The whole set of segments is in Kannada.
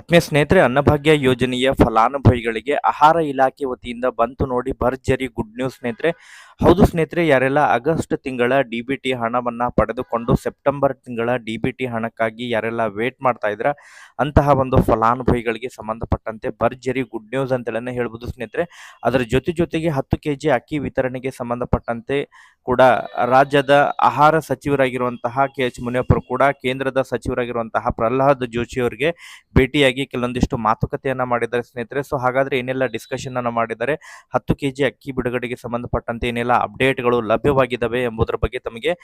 ಆತ್ಮೀಯ ಸ್ನೇಹಿತರೆ, ಅನ್ನಭಾಗ್ಯ ಯೋಜನೆಯ ಫಲಾನುಭವಿಗಳಿಗೆ ಆಹಾರ ಇಲಾಖೆ ವತಿಯಿಂದ ಬಂತು ನೋಡಿ ಭರ್ಜರಿ ಗುಡ್ ನ್ಯೂಸ್ ಸ್ನೇಹಿತರೆ. ಹೌದು ಸ್ನೇಹಿತರೆ, ಯಾರೆಲ್ಲ ಆಗಸ್ಟ್ ತಿಂಗಳ ಡಿ ಬಿ ಟಿ ಹಣವನ್ನು ಪಡೆದುಕೊಂಡು ಸೆಪ್ಟೆಂಬರ್ ತಿಂಗಳ ಡಿ ಬಿ ಟಿ ಹಣಕ್ಕಾಗಿ ಯಾರೆಲ್ಲ ವೇಟ್ ಮಾಡ್ತಾ ಇದ್ರ ಅಂತಹ ಒಂದು ಫಲಾನುಭವಿಗಳಿಗೆ ಸಂಬಂಧಪಟ್ಟಂತೆ ಭರ್ಜರಿ ಗುಡ್ ನ್ಯೂಸ್ ಅಂತ ಹೇಳ್ಬೋದು ಸ್ನೇಹಿತರೆ. ಅದರ ಜೊತೆ ಜೊತೆಗೆ ಹತ್ತು ಕೆ ಜಿ ಅಕ್ಕಿ ವಿತರಣೆಗೆ ಸಂಬಂಧಪಟ್ಟಂತೆ ಕೂಡ ರಾಜ್ಯದ ಆಹಾರ ಸಚಿವರಾಗಿರುವಂತಹ ಕೆ ಎಚ್ ಮುನಿಯಪ್ಪರು ಕೂಡ ಕೇಂದ್ರದ ಸಚಿವರಾಗಿರುವಂತಹ ಪ್ರಹ್ಲಾದ್ ಜೋಶಿ ಅವರಿಗೆ ಭೇಟಿಯಾಗಿ ಕೆಲವೊಂದಿಷ್ಟು ಮಾತುಕತೆಯನ್ನ ಮಾಡಿದ್ದಾರೆ ಸ್ನೇಹಿತರೆ. ಸೊ ಹಾಗಾದ್ರೆ ಏನೆಲ್ಲ ಡಿಸ್ಕಷನ್ ಅನ್ನ ಮಾಡಿದ್ದಾರೆ ಹತ್ತು ಕೆಜಿ ಅಕ್ಕಿ ಬಿಡುಗಡೆಗೆ ಸಂಬಂಧಪಟ್ಟಂತೆ ಏನೆಲ್ಲ ಅಪ್ಡೇಟ್ಗಳು ಲಭ್ಯವಾಗಿದ್ದಾವೆ ಎಂಬುದರ ಬಗ್ಗೆ ತಮಗೆ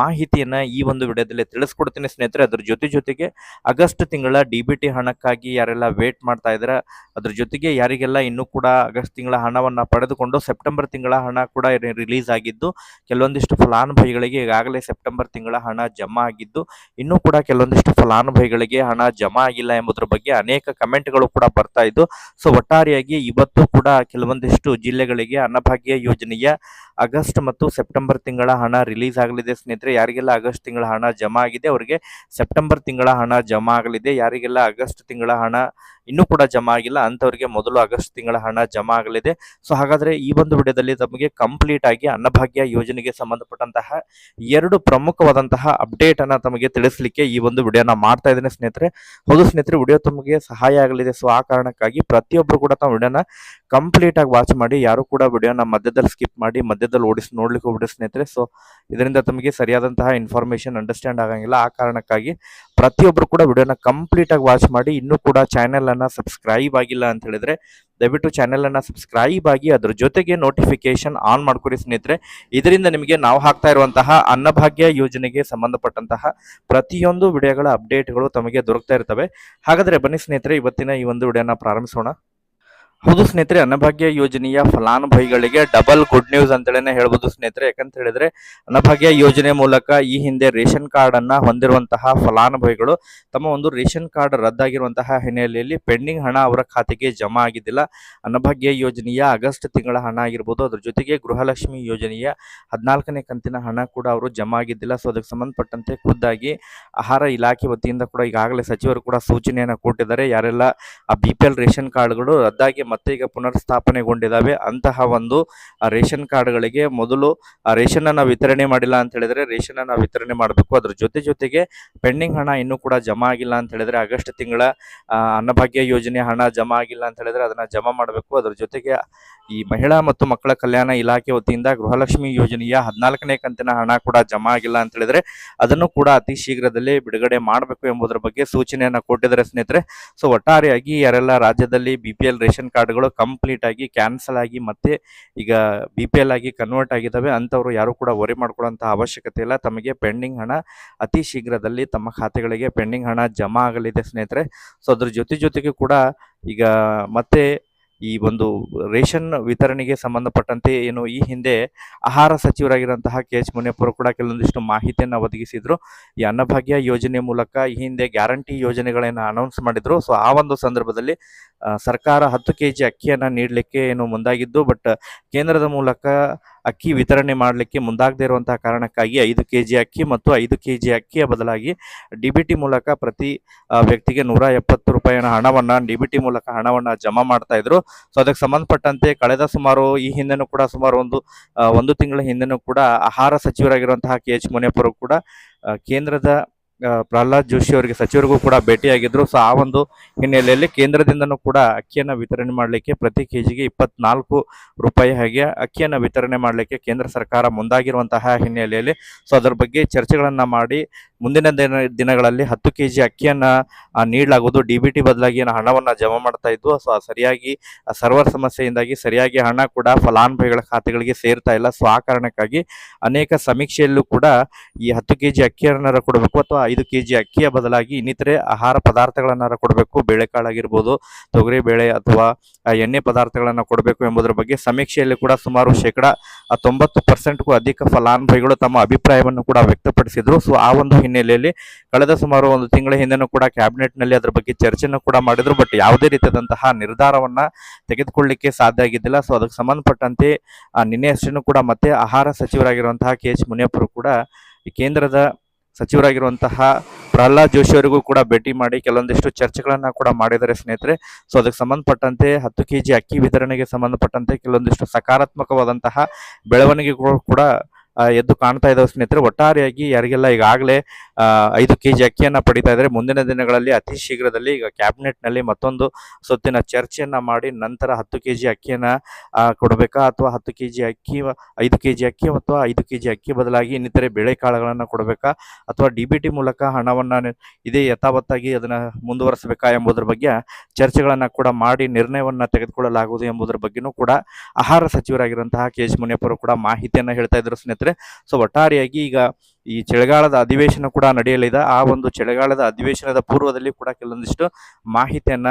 ಮಾಹಿತಿಯನ್ನ ಈ ಒಂದು ವಿಡಿಯೋದಲ್ಲಿ ತಿಳಿಸ್ಕೊಡ್ತೀನಿ ಸ್ನೇಹಿತರೆ. ಅದ್ರ ಜೊತೆ ಜೊತೆಗೆ ಆಗಸ್ಟ್ ತಿಂಗಳ ಡಿ ಹಣಕ್ಕಾಗಿ ಯಾರೆಲ್ಲ ವೇಟ್ ಮಾಡ್ತಾ ಇದ್ದಾರೆ, ಅದ್ರ ಜೊತೆಗೆ ಯಾರಿಗೆಲ್ಲ ಇನ್ನೂ ಕೂಡ ಆಗಸ್ಟ್ ತಿಂಗಳ ಹಣವನ್ನ ಪಡೆದುಕೊಂಡು ಸೆಪ್ಟೆಂಬರ್ ತಿಂಗಳ ಹಣ ಕೂಡ ರಿಲೀಸ್ ಆಗಿದ್ದು, ಕೆಲವೊಂದಿಷ್ಟು ಫಲಾನುಭವಿಗಳಿಗೆ ಈಗಾಗಲೇ ಸೆಪ್ಟೆಂಬರ್ ತಿಂಗಳ ಹಣ ಜಮಾ ಆಗಿದ್ದು, ಇನ್ನೂ ಕೂಡ ಕೆಲವೊಂದಿಷ್ಟು ಫಲಾನುಭವಿಗಳಿಗೆ ಹಣ ಜಮಾ ಆಗಿಲ್ಲ ಎಂಬುದರ ಬಗ್ಗೆ ಅನೇಕ ಕಮೆಂಟ್ಗಳು ಕೂಡ ಬರ್ತಾ ಇದ್ದು, ಸೊ ಒಟ್ಟಾರೆಯಾಗಿ ಇವತ್ತು ಕೂಡ ಕೆಲವೊಂದಿಷ್ಟು ಜಿಲ್ಲೆಗಳಿಗೆ ಅನ್ನಭಾಗ್ಯ ಯೋಜನೆಯ ಆಗಸ್ಟ್ ಮತ್ತು ಸೆಪ್ಟೆಂಬರ್ ತಿಂಗಳ ಹಣ ರಿಲೀಸ್ ಆಗಲಿದೆ. ಸ್ನೇಹಿತರೆ, ಯಾರಿಗೆಲ್ಲ ಆಗಸ್ಟ್ ತಿಂಗಳ ಹಣ ಜಮಾ ಆಗಿದೆ, ಅವರಿಗೆ ಸೆಪ್ಟೆಂಬರ್ ತಿಂಗಳ ಹಣ ಜಮಾ ಆಗಲಿದೆ. ಯಾರಿಗೆಲ್ಲ ಆಗಸ್ಟ್ ತಿಂಗಳ ಹಣ ಇನ್ನೂ ಕೂಡ ಜಮಾ ಆಗಿಲ್ಲ. ಅಂತವರಿಗೆ ಮೊದಲು ಆಗಸ್ಟ್ ತಿಂಗಳ ಹಣ ಜಮಾ ಆಗಲಿದೆ. ಸೊ, ಹಾಗಾದ್ರೆ ಈ ಒಂದು ವಿಡಿಯೋದಲ್ಲಿ ತಮಗೆ ಕಂಪ್ಲೀಟ್ ಆಗಿ ಅನ್ನಭಾಗ್ಯ ಯೋಜನೆಗೆ ಸಂಬಂಧಪಟ್ಟಂತಹ ಎರಡು ಪ್ರಮುಖವಾದಂತಹ ಅಪ್ಡೇಟ್ ಅನ್ನ ತಮಗೆ ತಿಳಿಸ್ಲಿಕ್ಕೆ ಈ ಒಂದು ವಿಡಿಯೋನ ಮಾಡ್ತಾ ಇದ್ದೇನೆ ಸ್ನೇಹಿತರೆ. ಹೌದು ಸ್ನೇಹಿತರೆ, ವಿಡಿಯೋ ತಮಗೆ ಸಹಾಯ ಆಗಲಿದೆ. ಸೊ, ಆ ಕಾರಣಕ್ಕಾಗಿ ಪ್ರತಿಯೊಬ್ಬರು ಕೂಡ ತಮ್ಮ ವಿಡಿಯೋನ ಕಂಪ್ಲೀಟ್ ಆಗಿ ವಾಚ್ ಮಾಡಿ, ಯಾರು ಕೂಡ ವಿಡಿಯೋನ ಮಧ್ಯದಲ್ಲಿ ಸ್ಕಿಪ್ ಮಾಡಿ, ಮಧ್ಯದಲ್ಲಿ ಓಡಿಸಿ ನೋಡ್ಲಿಕ್ಕೆ ಹೋಗ್ಬಿಡಿ ಸ್ನೇಹಿತರೆ. ಸೊ, ಇದರಿಂದ ತಮಗೆ ಸರಿಯಾದಂತಹ ಇನ್ಫಾರ್ಮೇಶನ್ ಅಂಡರ್ಸ್ಟ್ಯಾಂಡ್ ಆಗಂಗಿಲ್ಲ. ಆ ಕಾರಣಕ್ಕಾಗಿ ಪ್ರತಿಯೊಬ್ಬರು ಕೂಡ ವಿಡಿಯೋನ ಕಂಪ್ಲೀಟ್ ಆಗಿ ವಾಚ್ ಮಾಡಿ, ಇನ್ನೂ ಕೂಡ ಚಾನೆಲ್ ಅನ್ನ ಸಬ್ಸ್ಕ್ರೈಬ್ ಆಗಿಲ್ಲ ಅಂತ ಹೇಳಿದ್ರೆ, ದಯವಿಟ್ಟು ಚಾನೆಲ್ ಅನ್ನ ಸಬ್ಸ್ಕ್ರೈಬ್ ಆಗಿ ಅದ್ರ ಜೊತೆಗೆ ನೋಟಿಫಿಕೇಶನ್ ಆನ್ ಮಾಡ್ಕೊಡಿ ಸ್ನೇಹಿತರೆ. ಇದರಿಂದ ನಿಮಗೆ ನಾವು ಹಾಕ್ತಾ ಇರುವಂತಹ ಅನ್ನಭಾಗ್ಯ ಯೋಜನೆಗೆ ಸಂಬಂಧಪಟ್ಟಂತಹ ಪ್ರತಿಯೊಂದು ವಿಡಿಯೋಗಳ ಅಪ್ಡೇಟ್ಗಳು ತಮಗೆ ದೊರಕ್ತಾ ಇರ್ತವೆ. ಹಾಗಾದ್ರೆ ಬನ್ನಿ ಸ್ನೇಹಿತರೆ, ಇವತ್ತಿನ ಈ ಒಂದು ವಿಡಿಯೋನ ಪ್ರಾರಂಭಿಸೋಣ. ಹೌದು ಸ್ನೇಹಿತರೆ, ಅನ್ನಭಾಗ್ಯ ಯೋಜನೆಯ ಫಲಾನುಭವಿಗಳಿಗೆ ಡಬಲ್ ಗುಡ್ ನ್ಯೂಸ್ ಅಂತೇಳಿ ಹೇಳ್ಬೋದು ಸ್ನೇಹಿತರೆ. ಯಾಕಂತ ಹೇಳಿದ್ರೆ, ಅನ್ನಭಾಗ್ಯ ಯೋಜನೆ ಮೂಲಕ ಈ ಹಿಂದೆ ರೇಷನ್ ಕಾರ್ಡ್ ಅನ್ನ ಹೊಂದಿರುವಂತಹ ಫಲಾನುಭವಿಗಳು ತಮ್ಮ ಒಂದು ರೇಷನ್ ಕಾರ್ಡ್ ರದ್ದಾಗಿರುವಂತಹ ಹಿನ್ನೆಲೆಯಲ್ಲಿ ಪೆಂಡಿಂಗ್ ಹಣ ಅವರ ಖಾತೆಗೆ ಜಮಾ ಆಗಿದ್ದಿಲ್ಲ. ಅನ್ನಭಾಗ್ಯ ಯೋಜನೆಯ ಆಗಸ್ಟ್ ತಿಂಗಳ ಹಣ ಆಗಿರ್ಬೋದು, ಅದ್ರ ಜೊತೆಗೆ ಗೃಹಲಕ್ಷ್ಮಿ ಯೋಜನೆಯ ಹದಿನಾಲ್ಕನೇ ಕಂತಿನ ಹಣ ಕೂಡ ಅವರು ಜಮಾ ಆಗಿದ್ದಿಲ್ಲ. ಸೊ ಅದಕ್ಕೆ ಸಂಬಂಧಪಟ್ಟಂತೆ ಖುದ್ದಾಗಿ ಆಹಾರ ಇಲಾಖೆ ವತಿಯಿಂದ ಕೂಡ ಈಗಾಗಲೇ ಸಚಿವರು ಕೂಡ ಸೂಚನೆಯನ್ನು ಕೊಟ್ಟಿದ್ದಾರೆ. ಯಾರೆಲ್ಲ ಆ ಬಿ ಪಿ ಎಲ್ ರೇಷನ್ ಕಾರ್ಡ್ಗಳು ರದ್ದಾಗಿ ಮತ್ತೆ ಈಗ ಪುನರ್ಸ್ಥಾಪನೆಗೊಂಡಿದ್ದಾವೆ ಅಂತಹ ಒಂದು ರೇಷನ್ ಕಾರ್ಡ್ಗಳಿಗೆ ಮೊದಲು, ಆ ರೇಷನ್ ಅನ್ನ ವಿತರಣೆ ಮಾಡಿಲ್ಲ ಅಂತ ಹೇಳಿದ್ರೆ ರೇಷನ್ ಅನ್ನ ವಿತರಣೆ ಮಾಡಬೇಕು. ಅದ್ರ ಜೊತೆ ಜೊತೆಗೆ ಪೆಂಡಿಂಗ್ ಹಣ ಇನ್ನೂ ಕೂಡ ಜಮಾ ಆಗಿಲ್ಲ ಅಂತ ಹೇಳಿದ್ರೆ ಆಗಸ್ಟ್ ತಿಂಗಳ ಅನ್ನಭಾಗ್ಯ ಯೋಜನೆ ಹಣ ಜಮಾ ಆಗಿಲ್ಲ ಅಂತ ಹೇಳಿದ್ರೆ ಅದನ್ನ ಜಮಾ ಮಾಡಬೇಕು. ಅದ್ರ ಜೊತೆಗೆ, ಈ ಮಹಿಳಾ ಮತ್ತು ಮಕ್ಕಳ ಕಲ್ಯಾಣ ಇಲಾಖೆ ವತಿಯಿಂದ ಗೃಹಲಕ್ಷ್ಮಿ ಯೋಜನೆಯ ಹದಿನಾಲ್ಕನೇ ಕಂತಿನ ಹಣ ಕೂಡ ಜಮಾ ಆಗಿಲ್ಲ ಅಂತ ಹೇಳಿದ್ರೆ ಅದನ್ನು ಕೂಡ ಅತಿ ಶೀಘ್ರದಲ್ಲೇ ಬಿಡುಗಡೆ ಮಾಡಬೇಕು ಎಂಬುದರ ಬಗ್ಗೆ ಸೂಚನೆಯನ್ನು ಕೊಟ್ಟಿದ್ದಾರೆ ಸ್ನೇಹಿತರೆ. ಸೊ, ಒಟ್ಟಾರೆಯಾಗಿ ಯಾರೆಲ್ಲ ರಾಜ್ಯದಲ್ಲಿ ಬಿ ರೇಷನ್ ಕಾರ್ಡ್ಗಳು ಕಂಪ್ಲೀಟ್ ಆಗಿ ಕ್ಯಾನ್ಸಲ್ ಆಗಿ ಮತ್ತೆ ಈಗ ಬಿ ಪಿ ಎಲ್ ಆಗಿ ಕನ್ವರ್ಟ್ ಆಗಿದ್ದಾವೆ, ಅಂಥವ್ರು ಯಾರು ಕೂಡ ವರಿ ಮಾಡ್ಕೊಳ್ಳೋಂಥ ಅವಶ್ಯಕತೆ ಇಲ್ಲ. ತಮಗೆ ಪೆಂಡಿಂಗ್ ಹಣ ಅತಿ ಶೀಘ್ರದಲ್ಲಿ ತಮ್ಮ ಖಾತೆಗಳಿಗೆ ಪೆಂಡಿಂಗ್ ಹಣ ಜಮಾ ಆಗಲಿದೆ ಸ್ನೇಹಿತರೆ. ಸೊ ಅದ್ರ ಜೊತೆ ಜೊತೆಗೆ ಕೂಡ ಈಗ ಮತ್ತೆ ಈ ಒಂದು ರೇಷನ್ ವಿತರಣೆಗೆ ಸಂಬಂಧಪಟ್ಟಂತೆ ಏನು ಈ ಹಿಂದೆ ಆಹಾರ ಸಚಿವರಾಗಿರುವಂತಹ ಕೆ ಎಚ್ ಮುನಿಯಪ್ಪರು ಕೂಡ ಕೆಲವೊಂದಿಷ್ಟು ಮಾಹಿತಿಯನ್ನು ಒದಗಿಸಿದ್ರು. ಈ ಅನ್ನಭಾಗ್ಯ ಯೋಜನೆ ಮೂಲಕ ಈ ಹಿಂದೆ ಗ್ಯಾರಂಟಿ ಯೋಜನೆಗಳನ್ನು ಅನೌನ್ಸ್ ಮಾಡಿದ್ರು. ಸೊ ಆ ಒಂದು ಸಂದರ್ಭದಲ್ಲಿ ಸರ್ಕಾರ ಹತ್ತು ಕೆ ಜಿ ಅಕ್ಕಿಯನ್ನು ನೀಡಲಿಕ್ಕೆ ಏನು ಮುಂದಾಗಿದ್ದು ಬಟ್ ಕೇಂದ್ರದ ಮೂಲಕ ಅಕ್ಕಿ ವಿತರಣೆ ಮಾಡಲಿಕ್ಕೆ ಮುಂದಾಗದೇ ಇರುವಂತಹ ಕಾರಣಕ್ಕಾಗಿ ಐದು ಕೆ ಜಿ ಅಕ್ಕಿ ಮತ್ತು ಐದು ಕೆ ಜಿ ಅಕ್ಕಿಯ ಬದಲಾಗಿ ಡಿ ಬಿ ಟಿ ಮೂಲಕ ಪ್ರತಿ ವ್ಯಕ್ತಿಗೆ ನೂರ ಎಪ್ಪತ್ತು ರೂಪಾಯಿನ ಹಣವನ್ನು ಡಿಬಿಟಿ ಮೂಲಕ ಹಣವನ್ನು ಜಮಾ ಮಾಡ್ತಾ ಇದ್ರು. ಸೊ ಅದಕ್ಕೆ ಸಂಬಂಧಪಟ್ಟಂತೆ ಕಳೆದ ಸುಮಾರು ಈ ಹಿಂದೆನೂ ಕೂಡ ಸುಮಾರು ಒಂದು ಒಂದು ತಿಂಗಳ ಹಿಂದೆನೂ ಕೂಡ ಆಹಾರ ಸಚಿವರಾಗಿರುವಂತಹ ಕೆ ಎಚ್ ಮುನಿಯಪ್ಪರು ಕೂಡ ಕೇಂದ್ರದ ಪ್ರಹ್ಲಾದ್ ಜೋಶಿ ಅವರಿಗೆ ಸಚಿವರಿಗೂ ಕೂಡ ಭೇಟಿಯಾಗಿದ್ರು. ಸೊ ಆ ಒಂದು ಹಿನ್ನೆಲೆಯಲ್ಲಿ ಕೇಂದ್ರದಿಂದನೂ ಕೂಡ ಅಕ್ಕಿಯನ್ನು ವಿತರಣೆ ಮಾಡಲಿಕ್ಕೆ ಪ್ರತಿ ಕೆ ಜಿಗೆ ಇಪ್ಪತ್ನಾಲ್ಕು ರೂಪಾಯಿ ಹಾಗೆ ಅಕ್ಕಿಯನ್ನು ವಿತರಣೆ ಮಾಡಲಿಕ್ಕೆ ಕೇಂದ್ರ ಸರ್ಕಾರ ಮುಂದಾಗಿರುವಂತಹ ಹಿನ್ನೆಲೆಯಲ್ಲಿ. ಸೊ ಅದರ ಬಗ್ಗೆ ಚರ್ಚೆಗಳನ್ನು ಮಾಡಿ ಮುಂದಿನ ದಿನ, ದಿನಗಳಲ್ಲಿ ಹತ್ತು ಕೆ ಜಿ ಅಕ್ಕಿಯನ್ನು ನೀಡಲಾಗುವುದು. ಡಿ ಬಿ ಟಿ ಬದಲಾಗಿ ಹಣವನ್ನು ಜಮಾ ಮಾಡ್ತಾ ಇದ್ದು ಸೊ ಸರಿಯಾಗಿ ಸರ್ವರ್ ಸಮಸ್ಯೆಯಿಂದಾಗಿ ಸರಿಯಾಗಿ ಹಣ ಕೂಡ ಫಲಾನುಭವಿಗಳ ಖಾತೆಗಳಿಗೆ ಸೇರ್ತಾ ಇಲ್ಲ. ಸೊ ಆ ಕಾರಣಕ್ಕಾಗಿ ಅನೇಕ ಸಮೀಕ್ಷೆಯಲ್ಲೂ ಕೂಡ ಈ ಹತ್ತು ಕೆ ಜಿ ಅಕ್ಕಿಯನ್ನಾರ ಕೊಡಬೇಕು ಅಥವಾ ಐದು ಕೆ ಜಿ ಅಕ್ಕಿಯ ಬದಲಾಗಿ ಇನ್ನಿತರೆ ಆಹಾರ ಪದಾರ್ಥಗಳನ್ನಾರ ಕೊಡಬೇಕು. ಬೇಳೆಕಾಳಾಗಿರ್ಬೋದು ತೊಗರಿ ಬೇಳೆ ಅಥವಾ ಎಣ್ಣೆ ಪದಾರ್ಥಗಳನ್ನು ಕೊಡಬೇಕು ಎಂಬುದರ ಬಗ್ಗೆ ಸಮೀಕ್ಷೆಯಲ್ಲಿ ಕೂಡ ಸುಮಾರು ಶೇಕಡ ತೊಂಬತ್ತು ಪರ್ಸೆಂಟ್ಗೂ ಅಧಿಕ ಫಲಾನುಭವಿಗಳು ತಮ್ಮ ಅಭಿಪ್ರಾಯವನ್ನು ಕೂಡ ವ್ಯಕ್ತಪಡಿಸಿದ್ರು. ಸೊ ಆ ಒಂದು ಹಿನ್ನೆಲೆಯಲ್ಲಿ ಕಳೆದ ಸುಮಾರು ಒಂದು ತಿಂಗಳ ಹಿಂದೆನೂ ಕೂಡ ಕ್ಯಾಬಿನೆಟ್ನಲ್ಲಿ ಅದರ ಬಗ್ಗೆ ಚರ್ಚೆಯನ್ನು ಕೂಡ ಮಾಡಿದ್ರು. ಬಟ್ ಯಾವುದೇ ರೀತಿಯಾದಂತಹ ನಿರ್ಧಾರವನ್ನ ತೆಗೆದುಕೊಳ್ಳಿಕ್ಕೆ ಸಾಧ್ಯ ಆಗಿದ್ದಿಲ್ಲ. ಸೊ ಅದಕ್ಕೆ ಸಂಬಂಧಪಟ್ಟಂತೆ ಆ, ನಿನ್ನೆ ಅಷ್ಟೇನು ಕೂಡ ಮತ್ತೆ ಆಹಾರ ಸಚಿವರಾಗಿರುವಂತಹ ಕೆ ಎಚ್ ಮುನಿಯಪ್ಪರು ಕೂಡ ಕೇಂದ್ರದ ಸಚಿವರಾಗಿರುವಂತಹ ಪ್ರಹ್ಲಾದ್ ಜೋಶಿ ಅವರಿಗೂ ಕೂಡ ಭೇಟಿ ಮಾಡಿ ಕೆಲವೊಂದಿಷ್ಟು ಚರ್ಚೆಗಳನ್ನ ಕೂಡ ಮಾಡಿದ್ದಾರೆ ಸ್ನೇಹಿತರೆ. ಸೊ ಅದಕ್ಕೆ ಸಂಬಂಧಪಟ್ಟಂತೆ ಹತ್ತು ಕೆಜಿ ಅಕ್ಕಿ ವಿತರಣೆಗೆ ಸಂಬಂಧಪಟ್ಟಂತೆ ಕೆಲವೊಂದಿಷ್ಟು ಸಕಾರಾತ್ಮಕವಾದಂತಹ ಬೆಳವಣಿಗೆಗಳು ಕೂಡ ಎದ್ದು ಕಾಣ್ತಾ ಇದ್ದಾವೆ ಸ್ನೇಹಿತರೆ. ಒಟ್ಟಾರೆಯಾಗಿ ಯಾರಿಗೆಲ್ಲ ಈಗಾಗಲೇ ಐದು ಕೆ ಜಿ ಅಕ್ಕಿಯನ್ನ ಪಡಿತಾ ಇದ್ದಾರೆ. ಮುಂದಿನ ದಿನಗಳಲ್ಲಿ ಅತಿ ಶೀಘ್ರದಲ್ಲಿ ಈಗ ಕ್ಯಾಬಿನೆಟ್ನಲ್ಲಿ ಮತ್ತೊಂದು ಸುತ್ತಿನ ಚರ್ಚೆಯನ್ನ ಮಾಡಿ ನಂತರ ಹತ್ತು ಕೆ ಜಿ ಅಕ್ಕಿಯನ್ನ ಕೊಡಬೇಕಾ? ಅಥವಾ ಹತ್ತು ಕೆ ಜಿ ಅಕ್ಕಿ, ಐದು ಕೆ ಜಿ ಅಕ್ಕಿ ಅಥವಾ ಐದು ಕೆ ಜಿ ಅಕ್ಕಿ ಬದಲಾಗಿ ಇನ್ನಿತರೆ ಬೇಳೆಕಾಳುಗಳನ್ನು ಕೊಡಬೇಕಾ? ಅಥವಾ ಡಿ ಬಿ ಮೂಲಕ ಹಣವನ್ನ ಇದೇ ಯಥಾವತ್ತಾಗಿ ಅದನ್ನ ಮುಂದುವರಿಸಬೇಕಾ ಎಂಬುದರ ಬಗ್ಗೆ ಚರ್ಚೆಗಳನ್ನ ಕೂಡ ಮಾಡಿ ನಿರ್ಣಯವನ್ನ ತೆಗೆದುಕೊಳ್ಳಲಾಗುವುದು ಎಂಬುದರ ಬಗ್ಗೆನೂ ಕೂಡ ಆಹಾರ ಸಚಿವರಾಗಿರುವಂತಹ ಕೆ ಎಚ್ ಮುನಿಯಪ್ಪರು ಕೂಡ ಮಾಹಿತಿಯನ್ನ ಹೇಳ್ತಾ ಇದ್ರು ಸ್ನೇಹಿತರೆ. ಸೊ ಒಟ್ಟಾರೆಯಾಗಿ ಈಗ ಈ ಚಳಿಗಾಲದ ಅಧಿವೇಶನ ಕೂಡ ನಡೆಯಲಿದೆ. ಆ ಒಂದು ಚಳಿಗಾಲದ ಅಧಿವೇಶನದ ಪೂರ್ವದಲ್ಲಿ ಕೂಡ ಕೆಲವೊಂದಿಷ್ಟು ಮಾಹಿತಿಯನ್ನ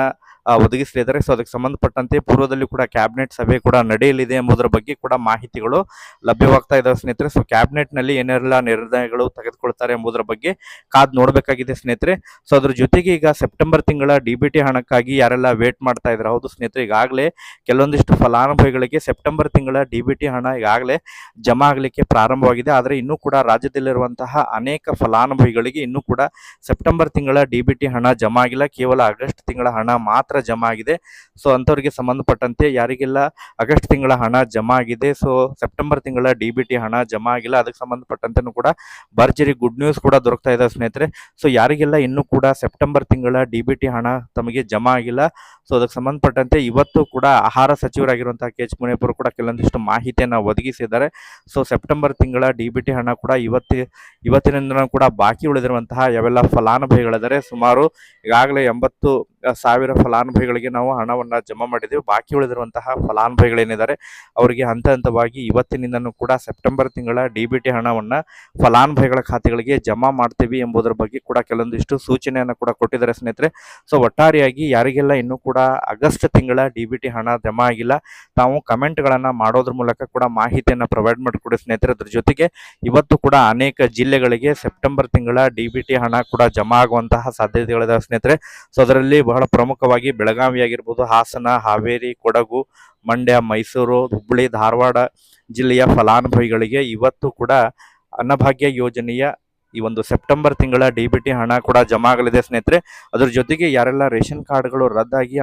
ಒದಗಿಸಲಿದ್ದಾರೆ. ಸೊ ಅದಕ್ಕೆ ಸಂಬಂಧಪಟ್ಟಂತೆ ಪೂರ್ವದಲ್ಲಿ ಕೂಡ ಕ್ಯಾಬಿನೆಟ್ ಸಭೆ ಕೂಡ ನಡೆಯಲಿದೆ ಎಂಬುದರ ಬಗ್ಗೆ ಕೂಡ ಮಾಹಿತಿಗಳು ಲಭ್ಯವಾಗ್ತಾ ಇದಾವೆ ಸ್ನೇಹಿತರೆ. ಸೊ ಕ್ಯಾಬಿನೆಟ್ನಲ್ಲಿ ಏನೆಲ್ಲ ನಿರ್ಣಯಗಳು ತೆಗೆದುಕೊಳ್ತಾರೆ ಎಂಬುದರ ಬಗ್ಗೆ ಕಾದ್ ನೋಡಬೇಕಾಗಿದೆ ಸ್ನೇಹಿತರೆ. ಸೊ ಅದ್ರ ಜೊತೆಗೆ ಈಗ ಸೆಪ್ಟೆಂಬರ್ ತಿಂಗಳ ಡಿ ಹಣಕ್ಕಾಗಿ ಯಾರೆಲ್ಲ ವೇಟ್ ಮಾಡ್ತಾ ಇದ್ದಾರೆ? ಹೌದು ಸ್ನೇಹಿತರೆ, ಈಗಾಗಲೇ ಕೆಲವೊಂದಿಷ್ಟು ಫಲಾನುಭವಿಗಳಿಗೆ ಸೆಪ್ಟೆಂಬರ್ ತಿಂಗಳ ಡಿ ಹಣ ಈಗಾಗಲೇ ಜಮಾ ಆಗಲಿಕ್ಕೆ ಪ್ರಾರಂಭವಾಗಿದೆ. ಆದರೆ ಇನ್ನೂ ಕೂಡ ರಾಜ್ಯದಲ್ಲಿರುವಂತಹ ಅನೇಕ ಫಲಾನುಭವಿಗಳಿಗೆ ಇನ್ನೂ ಕೂಡ ಸೆಪ್ಟೆಂಬರ್ ತಿಂಗಳ ಡಿ ಬಿ ಹಣ ಜಮಾ ಆಗಿಲ್ಲ ಕೇವಲ ಆಗಸ್ಟ್ ತಿಂಗಳ ಹಣ ಮಾತ್ರ ಜಮಾ ಆಗಿದೆ ಸೊ, ಅಂಥವ್ರಿಗೆ ಸಂಬಂಧಪಟ್ಟಂತೆ ಯಾರಿಗೆಲ್ಲ ಆಗಸ್ಟ್ ತಿಂಗಳ ಹಣ ಜಮಾ ಆಗಿದೆ ಸೊ, ಸೆಪ್ಟೆಂಬರ್ ತಿಂಗಳ ಡಿ ಬಿ ಹಣ ಜಮಾ ಆಗಿಲ್ಲ ಅದಕ್ಕೆ ಸಂಬಂಧಪಟ್ಟಂತೆನೂ ಕೂಡ ಭರ್ಜರಿ ಗುಡ್ ನ್ಯೂಸ್ ಕೂಡ ದೊರಕ್ತಾ ಇದೆ ಸ್ನೇಹಿತರೆ. ಸೊ, ಯಾರಿಗೆಲ್ಲ ಇನ್ನೂ ಕೂಡ ಸೆಪ್ಟೆಂಬರ್ ತಿಂಗಳ ಡಿ ಬಿ ಹಣ ತಮಗೆ ಜಮಾ ಆಗಿಲ್ಲ ಸೊ, ಅದಕ್ಕೆ ಸಂಬಂಧಪಟ್ಟಂತೆ ಇವತ್ತು ಕೂಡ ಆಹಾರ ಸಚಿವರಾಗಿರುವಂತಹ ಕೆ ಎಚ್ ಮುನಿಯಪ್ಪರು ಕೂಡ ಕೆಲವೊಂದಿಷ್ಟು ಮಾಹಿತಿಯನ್ನು ಒದಗಿಸಿದ್ದಾರೆ. ಸೊ, ಸೆಪ್ಟೆಂಬರ್ ತಿಂಗಳ ಡಿ ಬಿ ಟಿ ಹಣ ಕೂಡ ಇವತ್ತಿ ಇವತ್ತಿನಿಂದ ಕೂಡ ಬಾಕಿ ಉಳಿದಿರುವಂತಹ ಯಾವೆಲ್ಲ ಫಲಾನುಭವಿಗಳಿದ್ದಾರೆ ಸುಮಾರು ಈಗಾಗಲೇ ಎಂಬತ್ತು ಸಾವಿರ ಫಲಾನುಭವಿಗಳಿಗೆ ನಾವು ಹಣವನ್ನು ಜಮಾ ಮಾಡಿದ್ದೇವೆ ಬಾಕಿ ಉಳಿದಿರುವಂತಹ ಫಲಾನುಭವಿಗಳೇನಿದ್ದಾರೆ, ಅವರಿಗೆ ಹಂತ ಹಂತವಾಗಿ ಇವತ್ತಿನಿಂದನೂ ಕೂಡ ಸೆಪ್ಟೆಂಬರ್ ತಿಂಗಳ ಡಿ ಬಿ ಟಿ ಹಣವನ್ನು ಫಲಾನುಭವಿಗಳ ಖಾತೆಗಳಿಗೆ ಜಮಾ ಮಾಡ್ತೀವಿ ಎಂಬುದರ ಬಗ್ಗೆ ಕೂಡ ಕೆಲವೊಂದಿಷ್ಟು ಸೂಚನೆಯನ್ನು ಕೂಡ ಕೊಟ್ಟಿದ್ದಾರೆ ಸ್ನೇಹಿತರೆ. ಸೊ ಒಟ್ಟಾರೆಯಾಗಿ ಯಾರಿಗೆಲ್ಲ ಇನ್ನೂ ಕೂಡ ಆಗಸ್ಟ್ ತಿಂಗಳ ಡಿ ಬಿ ಟಿ ಹಣ ಜಮಾ ಆಗಿಲ್ಲ, ತಾವು ಕಮೆಂಟ್ಗಳನ್ನು ಮಾಡೋದ್ರ ಮೂಲಕ ಕೂಡ ಮಾಹಿತಿಯನ್ನು ಪ್ರೊವೈಡ್ ಮಾಡಿಕೊಡಿ ಸ್ನೇಹಿತರೆ. ಅದ್ರ ಜೊತೆಗೆ ಇವತ್ತು ಕೂಡ ಅನೇಕ ಜಿಲ್ಲೆಗಳಿಗೆ ಸೆಪ್ಟೆಂಬರ್ ತಿಂಗಳ ಡಿ ಬಿ ಟಿ ಹಣ ಕೂಡ ಜಮಾ ಆಗುವಂತಹ ಸಾಧ್ಯತೆಗಳಿದಾವೆ ಸ್ನೇಹಿತರೆ. ಸೊ ಅದರಲ್ಲಿ ಬಹಳ ಪ್ರಮುಖವಾಗಿ ಬೆಳಗಾವಿ ಆಗಿರ್ಬೋದು ಹಾಸನ, ಹಾವೇರಿ, ಕೊಡಗು, ಮಂಡ್ಯ, ಮೈಸೂರು, ಹುಬ್ಬಳ್ಳಿ, ಧಾರವಾಡ ಜಿಲ್ಲೆಯ ಫಲಾನುಭವಿಗಳಿಗೆ ಇವತ್ತು ಕೂಡ ಅನ್ನಭಾಗ್ಯ ಯೋಜನೆಯ ಈ ಒಂದು ಸೆಪ್ಟೆಂಬರ್ ತಿಂಗಳ ಡಿ ಬಿ ಟಿ ಹಣ ಕೂಡ ಜಮಾ ಆಗಲಿದೆ ಸ್ನೇಹಿತರೆ. ಅದ್ರ ಜೊತೆಗೆ ಯಾರೆಲ್ಲ ರೇಷನ್ ಕಾರ್ಡ್ಗಳು ರದ್ದಾಗಿ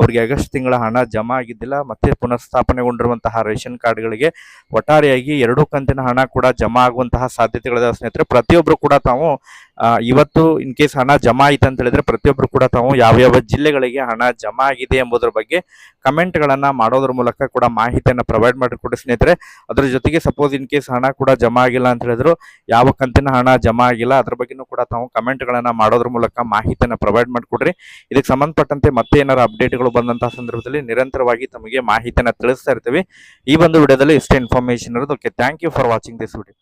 ಅವರಿಗೆ ಆಗಸ್ಟ್ ತಿಂಗಳ ಹಣ ಜಮಾ ಆಗಿದ್ದಿಲ್ಲ, ಮತ್ತೆ ಪುನಃಸ್ಥಾಪನೆಗೊಂಡಿರುವಂತಹ ರೇಷನ್ ಕಾರ್ಡ್ಗಳಿಗೆ ಒಟ್ಟಾರೆಯಾಗಿ ಎರಡು ಕಂತಿನ ಹಣ ಕೂಡ ಜಮಾ ಆಗುವಂತಹ ಸಾಧ್ಯತೆಗಳಿದೆ ಸ್ನೇಹಿತರೆ. ಪ್ರತಿಯೊಬ್ಬರು ಕೂಡ ತಾವು ಇವತ್ತು ಇನ್ ಕೇಸ್ ಹಣ ಜಮಾ ಆಯ್ತು ಅಂತ ಹೇಳಿದ್ರೆ ಪ್ರತಿಯೊಬ್ಬರು ಕೂಡ ತಾವು ಯಾವ್ಯಾವ ಜಿಲ್ಲೆಗಳಿಗೆ ಹಣ ಜಮಾ ಆಗಿದೆ ಎಂಬುದರ ಬಗ್ಗೆ ಕಮೆಂಟ್ಗಳನ್ನ ಮಾಡೋದ್ರ ಮೂಲಕ ಕೂಡ ಮಾಹಿತಿಯನ್ನು ಪ್ರೊವೈಡ್ ಮಾಡಿಕೊಡಿ ಸ್ನೇಹಿತರೆ. ಅದ್ರ ಜೊತೆಗೆ ಸಪೋಸ್ ಇನ್ ಕೇಸ್ ಹಣ ಕೂಡ ಜಮಾ ಆಗಿಲ್ಲ ಅಂತ ಹೇಳಿದ್ರು, ಯಾವ ಕಂತಿನ ಹಣ ಜಮಾ ಆಗಿಲ್ಲ, ಅದ್ರ ಬಗ್ಗೆನೂ ಕೂಡ ತಾವು ಕಮೆಂಟ್ಗಳನ್ನ ಮಾಡೋದ್ರ ಮೂಲಕ ಮಾಹಿತಿಯನ್ನು ಪ್ರೊವೈಡ್ ಮಾಡಿಕೊಡ್ರಿ ಇದಕ್ಕೆ ಸಂಬಂಧಪಟ್ಟಂತೆ ಮತ್ತೆ ಏನಾರು ಅಪ್ಡೇಟ್ಗಳು ಬಂದಂತಹ ಸಂದರ್ಭದಲ್ಲಿ ನಿರಂತರವಾಗಿ ತಮಗೆ ಮಾಹಿತಿಯನ್ನು ತಿಳಿಸ್ತಾ ಇರ್ತೀವಿ. ಈ ಒಂದು ವಿಡಿಯೋದಲ್ಲಿ ಇಷ್ಟೇ ಇನ್ಫಾರ್ಮೇಶನ್ ಇರೋದು. Okay thank you for watching this video